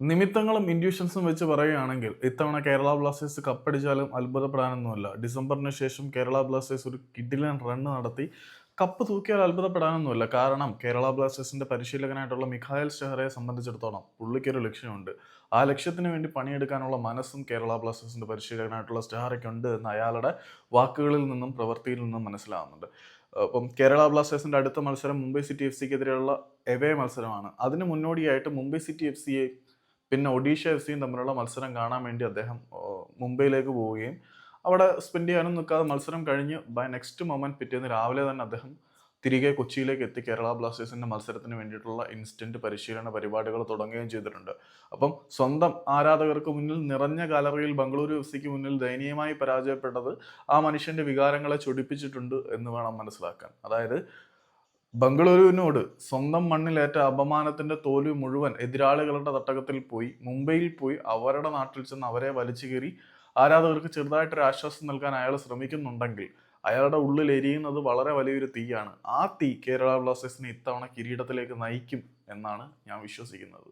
നിമിത്തങ്ങളും ഇൻഡ്യൂഷൻസും വെച്ച് പറയുകയാണെങ്കിൽ ഇത്തവണ കേരള ബ്ലാസ്റ്റേഴ്സ് കപ്പടിച്ചാലും അത്ഭുതപ്പെടാനൊന്നുമല്ല. ഡിസംബറിന് ശേഷം കേരള ബ്ലാസ്റ്റേഴ്സ് ഒരു കിഡിലൻ റണ്ണ് നടത്തി കപ്പ് തൂക്കിയാൽ അത്ഭുതപ്പെടാനൊന്നുമില്ല. കാരണം കേരള ബ്ലാസ്റ്റേഴ്സിന്റെ പരിശീലകനായിട്ടുള്ള മിഖായൽ ഷെഹറെ സംബന്ധിച്ചിടത്തോളം പുള്ളിക്കൊരു ലക്ഷ്യമുണ്ട്. ആ ലക്ഷ്യത്തിന് വേണ്ടി പണിയെടുക്കാനുള്ള മനസ്സും കേരള ബ്ലാസ്റ്റേഴ്സിന്റെ പരിശീലകനായിട്ടുള്ള സ്റ്റെഹറയ്ക്കുണ്ട് എന്ന് അയാളുടെ വാക്കുകളിൽ നിന്നും പ്രവൃത്തിയിൽ നിന്നും മനസ്സിലാവുന്നുണ്ട്. അപ്പം കേരള ബ്ലാസ്റ്റേഴ്സിന്റെ അടുത്ത മത്സരം മുംബൈ സിറ്റി എഫ് സിക്കെതിരെയുള്ള എവേ മത്സരമാണ്. അതിന് മുന്നോടിയായിട്ട് മുംബൈ സിറ്റി എഫ് സിയെ പിന്നെ ഒഡീഷ എഫ് സിയും തമ്മിലുള്ള മത്സരം കാണാൻ വേണ്ടി അദ്ദേഹം മുംബൈയിലേക്ക് പോവുകയും അവിടെ സ്പെൻഡ് ചെയ്യാനും നിൽക്കാതെ മത്സരം കഴിഞ്ഞ് ബൈ നെക്സ്റ്റ് മൊമെന്റ് പിറ്റേന്ന് രാവിലെ തന്നെ അദ്ദേഹം തിരികെ കൊച്ചിയിലേക്ക് എത്തി കേരള ബ്ലാസ്റ്റേഴ്സിന്റെ മത്സരത്തിന് വേണ്ടിയിട്ടുള്ള ഇൻസ്റ്റന്റ് പരിശീലന പരിപാടികൾ തുടങ്ങുകയും ചെയ്തിട്ടുണ്ട്. അപ്പം സ്വന്തം ആരാധകർക്ക് മുന്നിൽ നിറഞ്ഞ ഗാലറിയിൽ ബംഗളൂരു എഫ് സിക്ക് മുന്നിൽ ദയനീയമായി പരാജയപ്പെട്ടത് ആ മനുഷ്യന്റെ വികാരങ്ങളെ ചൊടിപ്പിച്ചിട്ടുണ്ട് എന്ന് വേണം മനസ്സിലാക്കാൻ. അതായത് ബംഗളൂരുവിനോട് സ്വന്തം മണ്ണിലേറ്റ അപമാനത്തിന്റെ തോൽവി മുഴുവൻ എതിരാളികളുടെ തട്ടകത്തിൽ പോയി. മുംബൈയിൽ പോയി അവരുടെ നാട്ടിൽ ചെന്ന് അവരെ വലിച്ചു കയറി ആരാധകർക്ക് ചെറുതായിട്ടൊരു ആശ്വാസം നൽകാൻ അയാൾ ശ്രമിക്കുന്നുണ്ടെങ്കിൽ അയാളുടെ ഉള്ളിൽ എരിയുന്നത് വളരെ വലിയൊരു തീയാണ്. ആ തീ കേരള ബ്ലാസ്റ്റേഴ്സിനെ ഇത്തവണ കിരീടത്തിലേക്ക് നയിക്കും എന്നാണ് ഞാൻ വിശ്വസിക്കുന്നത്.